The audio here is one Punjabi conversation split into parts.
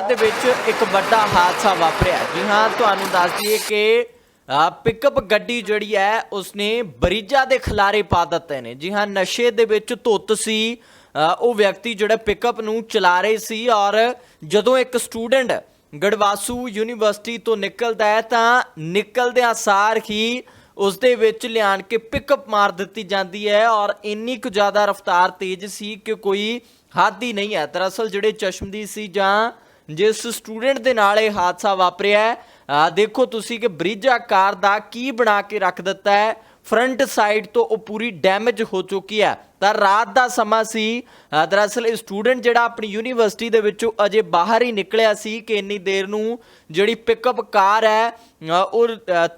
ਦੇ ਵਿੱਚ ਇੱਕ ਵੱਡਾ ਹਾਦਸਾ ਵਾਪਰਿਆ। ਜੀ ਹਾਂ ਤੁਹਾਨੂੰ ਦੱਸ ਦਈਏ ਕਿ ਅ, ਪਿਕਅਪ ਗੱਡੀ ਜਿਹੜੀ ਹੈ ਉਸਨੇ ਬਰੀਜਾ ਦੇ ਖਿਲਾਰੇ ਪਾ ਦਿੱਤੇ ਨੇ। ਜੀ ਹਾਂ ਨਸ਼ੇ ਦੇ ਵਿੱਚ ਧੁੱਤ ਸੀ। ਉਹ ਵਿਅਕਤੀ ਜਿਹੜਾ ਪਿਕਅਪ ਨੂੰ ਚਲਾ ਰਹੇ ਸੀ ਔਰ ਜਦੋਂ ਇੱਕ ਸਟੂਡੈਂਟ ਗੜਵਾਸੂ ਯੂਨੀਵਰਸਿਟੀ ਤੋਂ ਨਿਕਲਦਾ ਹੈ ਤਾਂ ਨਿਕਲਦਿਆਂ ਸਾਰ ਹੀ ਉਸ ਦੇ ਵਿੱਚ ਲਿਆਣ ਕੇ ਪਿਕਅਪ ਮਾਰ ਦਿੱਤੀ ਜਾਂਦੀ ਹੈ ਔਰ ਇੰਨੀ ਕੁ ਜ਼ਿਆਦਾ ਰਫ਼ਤਾਰ ਤੇਜ਼ ਸੀ ਕਿ ਕੋਈ ਹੱਦ ਹੀ ਨਹੀਂ ਹੈ। ਦਰਅਸਲ ਜਿਹੜੇ ਚਸ਼ਮਦੀ ਸੀ ਜਾਂ ਜਿਸ ਸਟੂਡੈਂਟ ਦੇ ਨਾਲ ਇਹ ਹਾਦਸਾ ਵਾਪਰਿਆ ਹੈ, ਅਹ ਦੇਖੋ ਤੁਸੀਂ ਕਿ ਬ੍ਰਿਜ ਆਕਾਰ ਦਾ ਕੀ ਬਣਾ ਕੇ ਰੱਖ ਦਿੱਤਾ ਹੈ। ਫਰੰਟ ਸਾਈਡ ਤੋਂ ਉਹ ਪੂਰੀ ਡੈਮੇਜ ਹੋ ਚੁੱਕੀ ਹੈ। ਤਾਂ ਰਾਤ ਦਾ ਸਮਾਂ ਸੀ। ਦਰਅਸਲ ਇਹ ਸਟੂਡੈਂਟ ਜਿਹੜਾ ਆਪਣੀ ਯੂਨੀਵਰਸਿਟੀ ਦੇ ਵਿੱਚੋਂ ਅਜੇ ਬਾਹਰ ਹੀ ਨਿਕਲਿਆ ਸੀ ਕਿ ਇੰਨੀ ਦੇਰ ਨੂੰ ਜਿਹੜੀ ਪਿਕਅਪ ਕਾਰ ਹੈ ਉਹ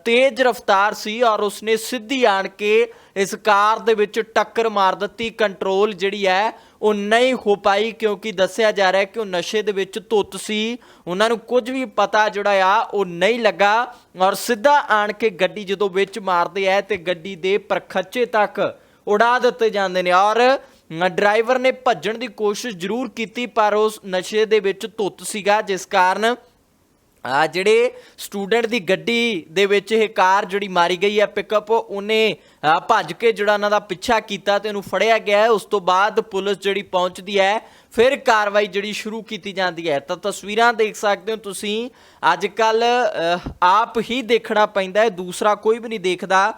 ਤੇਜ਼ ਰਫ਼ਤਾਰ ਸੀ ਔਰ ਉਸਨੇ ਸਿੱਧੀ ਆਣ ਕੇ ਇਸ ਕਾਰ ਦੇ ਵਿੱਚ ਟੱਕਰ ਮਾਰ ਦਿੱਤੀ। ਕੰਟਰੋਲ ਜਿਹੜੀ ਹੈ ਉਹ ਨਹੀਂ ਹੋ ਪਾਈ ਕਿਉਂਕਿ ਦੱਸਿਆ ਜਾ ਰਿਹਾ ਕਿ ਉਹ ਨਸ਼ੇ ਦੇ ਵਿੱਚ ਧੁੱਤ ਸੀ। ਉਹਨਾਂ ਨੂੰ ਕੁਝ ਵੀ ਪਤਾ ਜਿਹੜਾ ਆ, ਉਹ ਨਹੀਂ ਲੱਗਾ ਔਰ ਸਿੱਧਾ ਆਣ ਕੇ ਗੱਡੀ ਜਦੋਂ ਵਿੱਚ ਮਾਰਦੇ ਆ ਤੇ ਗੱਡੀ ਦੇ ਪਰਖੱਚੇ ਤੱਕ ਉਡਾ ਦਿੱਤੇ ਜਾਂਦੇ ਨੇ ਔਰ ਡਰਾਈਵਰ ਨੇ ਭੱਜਣ ਦੀ ਕੋਸ਼ਿਸ਼ ਜ਼ਰੂਰ ਕੀਤੀ, ਪਰ ਉਸ ਨਸ਼ੇ ਦੇ ਵਿੱਚ ਧੁੱਤ ਸੀਗਾ, ਜਿਸ ਕਾਰਨ ਆ ਜਿਹੜੇ ਸਟੂਡੈਂਟ ਦੀ ਗੱਡੀ ਦੇ ਵਿੱਚ ਇਹ ਕਾਰ ਜਿਹੜੀ ਮਾਰੀ ਗਈ ਹੈ ਪਿਕਅਪ, ਉਹਨੇ ਭੱਜ ਕੇ ਜਿਹੜਾ ਉਹਨਾਂ ਦਾ ਪਿੱਛਾ ਕੀਤਾ ਤੇ ਉਹਨੂੰ ਫੜਿਆ ਗਿਆ ਉਸ ਤੋਂ ਬਾਅਦ ਪੁਲਿਸ ਜਿਹੜੀ ਪਹੁੰਚਦੀ ਹੈ, ਫਿਰ ਕਾਰਵਾਈ ਜਿਹੜੀ ਸ਼ੁਰੂ ਕੀਤੀ ਜਾਂਦੀ ਹੈ। ਤਾਂ ਤਸਵੀਰਾਂ ਦੇਖ ਸਕਦੇ ਹੋ ਤੁਸੀਂ। ਅੱਜ ਕੱਲ ਆਪ ਹੀ ਦੇਖਣਾ ਪੈਂਦਾ ਹੈ, ਦੂਸਰਾ ਕੋਈ ਵੀ ਨਹੀਂ ਦੇਖਦਾ।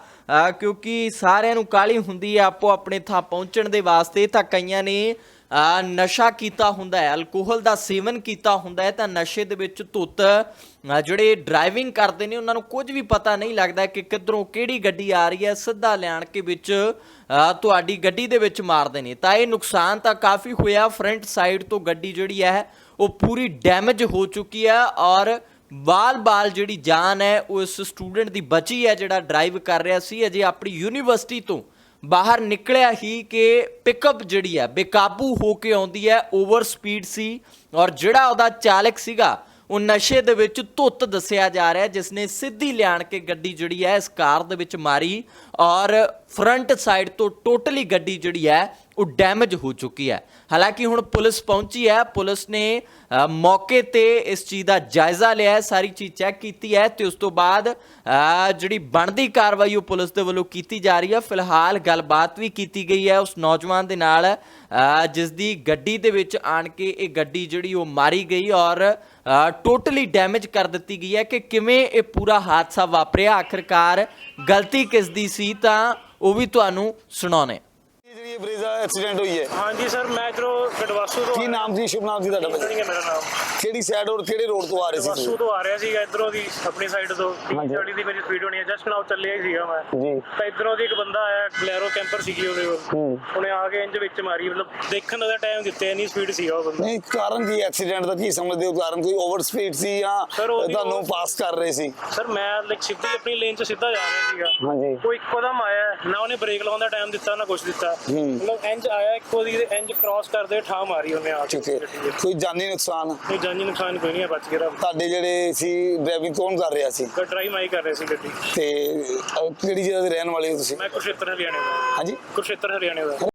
ਕਿਉਂਕਿ ਸਾਰਿਆਂ ਨੂੰ ਕਾਲੀ ਹੁੰਦੀ ਹੈ ਆਪੋ ਆਪਣੇ ਥਾਂ ਪਹੁੰਚਣ ਦੇ ਵਾਸਤੇ, ਤਾਂ ਕਈਆਂ ਨੇ ਨਸ਼ਾ ਕੀਤਾ ਹੁੰਦਾ ਹੈ, ਅਲਕੋਹਲ ਦਾ ਸੇਵਨ ਕੀਤਾ ਹੁੰਦਾ ਹੈ, ਤਾਂ ਨਸ਼ੇ ਦੇ ਵਿੱਚ ਧੁੱਤ ਜਿਹੜੇ ਡਰਾਈਵਿੰਗ ਕਰਦੇ ਨੇ, ਉਹਨਾਂ ਨੂੰ ਕੁਝ ਵੀ ਪਤਾ ਨਹੀਂ ਲੱਗਦਾ ਕਿ ਕਿੱਧਰੋਂ ਕਿਹੜੀ ਗੱਡੀ ਆ ਰਹੀ ਹੈ, ਸਿੱਧਾ ਲਿਆਣ ਕੇ ਵਿੱਚ ਤੁਹਾਡੀ ਗੱਡੀ ਦੇ ਵਿੱਚ ਮਾਰਦੇ ਨੇ। ਤਾਂ ਇਹ ਨੁਕਸਾਨ ਤਾਂ ਕਾਫੀ ਹੋਇਆ ਫਰੰਟ ਸਾਈਡ ਤੋਂ ਗੱਡੀ ਜਿਹੜੀ ਹੈ, ਉਹ ਪੂਰੀ ਡੈਮੇਜ ਹੋ ਚੁੱਕੀ ਹੈ ਔਰ ਬਾਲ-ਬਾਲ ਜਿਹੜੀ ਜਾਨ ਹੈ, ਉਹ ਇਸ ਸਟੂਡੈਂਟ ਦੀ ਬਚੀ ਹੈ ਜਿਹੜਾ ਡਰਾਈਵ ਕਰ ਰਿਹਾ ਸੀ। ਅਜੇ ਆਪਣੀ ਯੂਨੀਵਰਸਿਟੀ ਤੋਂ ਬਾਹਰ ਨਿਕਲਿਆ ਹੀ ਕਿ ਪਿਕਅਪ ਜਿਹੜੀ ਹੈ, ਬੇਕਾਬੂ ਹੋ ਕੇ ਆਉਂਦੀ ਹੈ, ਓਵਰ ਸਪੀਡ ਸੀ ਔਰ ਜਿਹੜਾ ਉਹਦਾ ਚਾਲਕ ਸੀਗਾ ਉਹ ਨਸ਼ੇ ਦੇ ਵਿੱਚ ਧੁੱਤ ਦੱਸਿਆ ਜਾ ਰਿਹਾ ਜਿਸ ਨੇ ਸਿੱਧੀ ਲਿਆਣ ਕੇ ਗੱਡੀ ਜਿਹੜੀ ਹੈ, ਇਸ ਕਾਰ ਦੇ ਵਿੱਚ ਮਾਰੀ ਔਰ ਫਰੰਟ ਸਾਈਡ ਤੋਂ ਟੋਟਲੀ ਗੱਡੀ ਜਿਹੜੀ ਹੈ, ਉਹ ਡੈਮੇਜ ਹੋ ਚੁੱਕੀ ਹੈ। ਹਾਲਾਂਕਿ ਹੁਣ ਪੁਲਿਸ ਪਹੁੰਚੀ ਹੈ, ਪੁਲਿਸ ਨੇ ਮੌਕੇ ਤੇ ਇਸ ਚੀਜ਼ ਦਾ ਜਾਇਜ਼ਾ ਲਿਆ ਹੈ, ਸਾਰੀ ਚੀਜ਼ ਚੈੱਕ ਕੀਤੀ ਹੈ ਤੇ ਉਸ ਤੋਂ ਬਾਅਦ ਜਿਹੜੀ ਬਣਦੀ ਕਾਰਵਾਈ ਉਹ ਪੁਲਿਸ ਦੇ ਵੱਲੋਂ ਕੀਤੀ ਜਾ ਰਹੀ ਹੈ। ਫਿਲਹਾਲ ਗੱਲਬਾਤ ਵੀ ਕੀਤੀ ਗਈ ਹੈ ਉਸ ਨੌਜਵਾਨ ਦੇ ਨਾਲ ਜਿਸ ਦੀ ਗੱਡੀ ਦੇ ਵਿੱਚ ਆਣ ਕੇ ਇਹ ਗੱਡੀ ਜਿਹੜੀ ਉਹ ਮਾਰੀ ਗਈ ਔਰ ਟੋਟਲੀ ਡੈਮੇਜ ਕਰ ਦਿੱਤੀ ਗਈ ਹੈ ਕਿ ਕਿਵੇਂ ਇਹ ਪੂਰਾ ਹਾਦਸਾ ਵਾਪਰਿਆ। ਆਖਰਕਾਰ ਗਲਤੀ ਕਿਸ ਦੀ ਸੀ ਤਾਂ ਉਹ ਵੀ ਤੁਹਾਨੂੰ ਸੁਣਾਉਣੇ ਬ੍ਰਿਜ ਦਾ ਐਕਸੀਡੈਂਟ ਹੋਈ ਹੈ। ਹਾਂਜੀ ਸਰ ਮੈਂ ਇਧਰੋਂ ਗੜਵਾਸੂ ਤੋਂ ਕੀ ਨਾਮ ਸੀ? ਸ਼ੁਭ ਨਾਮ ਸੀ ਤੁਹਾਡਾ? ਭਾਜੀ? ਨਹੀਂ ਹੈ ਮੇਰਾ ਨਾਮ। ਕਿਹੜੀ ਸਾਈਡ ਔਰ ਕਿਹੜੇ ਰੋਡ ਤੋਂ ਆ ਰਹੇ ਸੀ ਤੁਸੀਂ? ਤੋਂ ਆ ਰਿਹਾ ਸੀਗਾ ਇਧਰੋਂ ਦੀ ਆਪਣੀ ਸਾਈਡ ਤੋਂ। ਹਾਂਜੀ। 30 ਦੀ ਮੇਰੀ ਸਪੀਡ ਹੋਣੀ ਹੈ। ਜਸਟ ਨਾਉ ਚੱਲਿਆ ਹੀ ਸੀਗਾ ਮੈਂ। ਜੀ। ਤਾਂ ਇਧਰੋਂ ਦੀ ਇੱਕ ਬੰਦਾ ਆਇਆ ਬਲੈਰੋ ਕੈਂਪਰ ਸੀਗੀ ਉਹਦੇ ਕੋਲ। ਹੂੰ। ਉਹਨੇ ਆ ਕੇ ਇੰਜ ਵਿੱਚ ਮਾਰੀ ਮਤਲਬ ਦੇਖਣ ਦਾ ਟਾਈਮ ਦਿੱਤੇ ਨਹੀਂ ਸਪੀਡ ਸੀਗਾ ਉਹ ਬੰਦਾ। ਨਹੀਂ ਕਾਰਨ ਕੀ ਐਕਸੀਡੈਂਟ ਦਾ? ਕੀ ਸਮਝਦੇ ਹੋ? ਕਾਰਨ ਕੋਈ ਓਵਰ ਸਪੀਡ ਸੀ ਜਾਂ Sir, ਉਹਦੀ ਤੁਹਾਨੂੰ ਪਾਸ ਕਰ ਰਹੇ ਸੀ? ਸਰ ਮੈਂ ਲਾਈਕ ਸਿੱਧੀ ਆਪਣੀ ਲੇਨ 'ਚ ਸਿੱਧਾ ਜਾ ਰਿਹਾ ਸੀਗਾ। ਹਾਂਜੀ। ਕੋਈ ਇੱਕੋਦਮ ਆਇਆ ਨਾ ਉਹਨੇ ਬ੍ਰੇਕ ਲਾਉਣ ਦਾ ਟਾਈਮ ਦਿੱਤਾ ਨਾ ਕੁਝ ਦਿੱਤਾ। ਹੂੰ। ਮਤਲਬ ਇੰਜ ਆਇਆ ਇੱਕੋ ਦੀ ਇੰਜ ਕ੍ਰਾਸ ਕਰਦੇ ਠਾ ਮਾਰੀ ਉਹਨੇ ਆ ਕੇ ਠੀਕ ਹੈ। ਕੋਈ ਜਾਨੀ ਨੁਕਸਾਨ? ਕੋਈ ਜਾਨੀ ਨੁਕਸਾਨ ਕੋਈ ਨਹੀਂ ਹੈ ਬਚ ਗਿਆ ਰੱਬ ਤੁਹਾਡੇ ਜਿਹੜੇ ਸੀ ਡਰਾਈਵਿੰਗ ਕੌਣ ਕਰ ਰਿਹਾ ਸੀ? ਦਾ ਡਰਾਈਵ ਆਈ ਕਰ ਰਹੇ ਸੀ ਗੱਡੀ। ਤੇ ਅਹ, ਕਿਹੜੀ ਜਗ੍ਹਾ ਦੇ ਰਹਿਣ ਵਾਲੇ ਹੋ ਤੁਸੀਂ? ਮੈਂ ਕੁਰਸ਼ੇਤਰ ਹਰਿਆਣੇ ਦਾ। ਹਾਂਜੀ। ਕੁਰਸ਼ੇਤਰ ਹਰਿਆਣੇ ਦਾ।